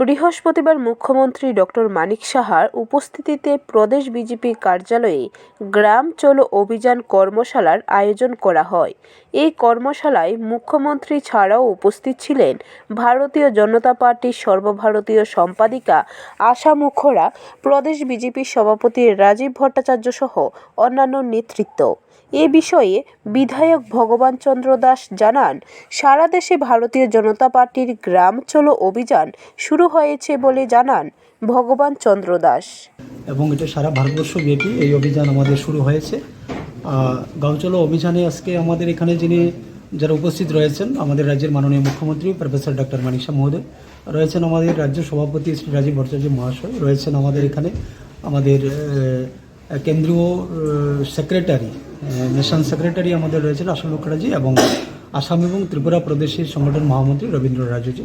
বৃহস্পতিবার মুখ্যমন্ত্রী ডক্টর মানিক সাহার উপস্থিতিতে প্রদেশ বিজেপি কার্যালয়ে গ্রাম চলো অভিযান কর্মশালার আয়োজন করা হয়। এই কর্মশালায় মুখ্যমন্ত্রী ছাড়াও উপস্থিত ছিলেন ভারতীয় জনতা পার্টির সর্বভারতীয় সম্পাদিকা আশা মুখরা, প্রদেশ বিজেপির সভাপতি রাজীব ভট্টাচার্য সহ অন্যান্য নেতৃত্ব। এ বিষয়ে বিধায়ক ভগবান চন্দ্র দাস জানান, সারা দেশে ভারতীয় জনতা পার্টির গ্রাম চলো অভিযান শুরু হয়েছে বলে জানান ভগবান চন্দ্র দাস এবং এটা সারা ভারতবর্ষ ব্যাপী এই অভিযান আমাদের শুরু হয়েছে। আহ, গাঁও চলো অভিযানে আজকে আমাদের এখানে যিনি যারা উপস্থিত রয়েছেন আমাদের রাজ্যের মাননীয় মুখ্যমন্ত্রী প্রফেসর ডক্টর মানিকশা মহোদয় রয়েছেন আমাদের রাজ্য সভাপতি শ্রী রাজীব ভট্টাচার্য মহাশয় রয়েছেন আমাদের এখানে আমাদের কেন্দ্রীয় সেক্রেটারি নেশন সেক্রেটারি আমাদের রয়েছেন আশা মুখার্জি এবং আসাম এবং ত্রিপুরা প্রদেশের সংগঠন মহামন্ত্রী রবীন্দ্র রাজুজি।